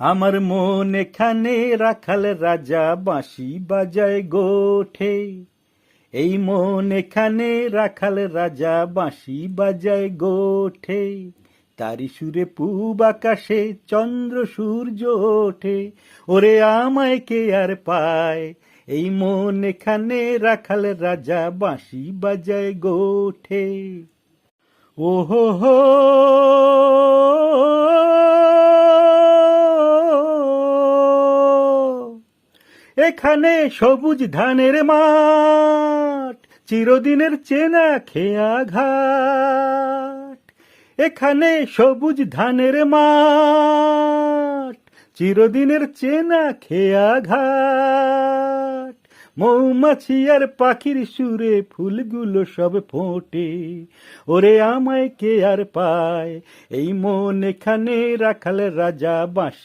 আমার মন এখানে রাখাল রাজা বাঁশি বাজায় গোঠে। এই মন এখানে রাখাল রাজা বাঁশি বাজায় গোঠে। তারি সুরে পূব আকাশে চন্দ্র সূর্য ওঠে। ওরে আমায় কে আর পায়? এই মন এখানে রাখাল রাজা বাঁশি বাজায় গোঠে। ও হো হো এখানে সবুজ ধানের মাঠ, চিরদিনের চেনা খেয়া ঘাট। এখানে সবুজ ধানের মাঠ, চিরদিনের চেনা খেয়া ঘাট। মৌমাছি আর পাখির সুরে ফুলগুলো সব ফোটে, ওরে আমায় কে আর পায়? এই মন এখানে রাখাল রাজা বাঁশি।